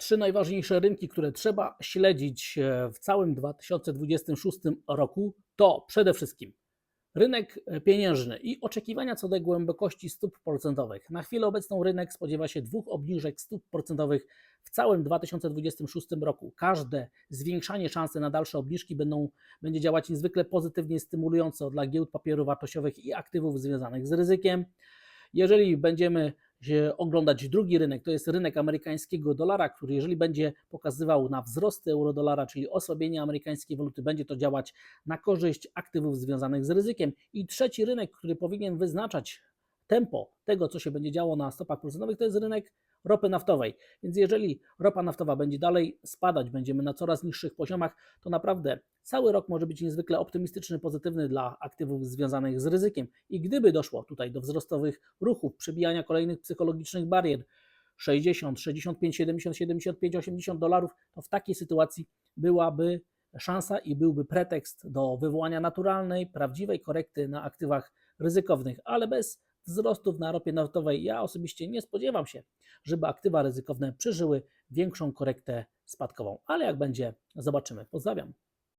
Trzy najważniejsze rynki, które trzeba śledzić e, w całym 2026 roku, to przede wszystkim rynek e, pieniężny i oczekiwania co do głębokości stóp procentowych. Na chwilę obecną rynek spodziewa się dwóch obniżek stóp procentowych w całym 2026 roku. Każde zwiększanie szansy na dalsze obniżki będą, będzie działać niezwykle pozytywnie stymulująco dla giełd papierów wartościowych i aktywów związanych z ryzykiem. Jeżeli będziemy oglądać drugi rynek, to jest rynek amerykańskiego dolara, który jeżeli będzie pokazywał na wzrosty euro-dolara, czyli osłabienie amerykańskiej waluty, będzie to działać na korzyść aktywów związanych z ryzykiem. I trzeci rynek, który powinien wyznaczać tempo tego, co się będzie działo na stopach procentowych, to jest rynek ropy naftowej. Więc jeżeli ropa naftowa będzie dalej spadać, będziemy na coraz niższych poziomach, to naprawdę cały rok może być niezwykle optymistyczny, pozytywny dla aktywów związanych z ryzykiem. I gdyby doszło tutaj do wzrostowych ruchów, przebijania kolejnych psychologicznych barier, 60, 65, 70, 75, 80 dolarów, to w takiej sytuacji byłaby szansa i byłby pretekst do wywołania naturalnej, prawdziwej korekty na aktywach ryzykownych, ale bez wzrostów na ropie naftowej ja osobiście nie spodziewam się, żeby aktywa ryzykowne przeżyły większą korektę spadkową. Ale jak będzie, zobaczymy. Pozdrawiam.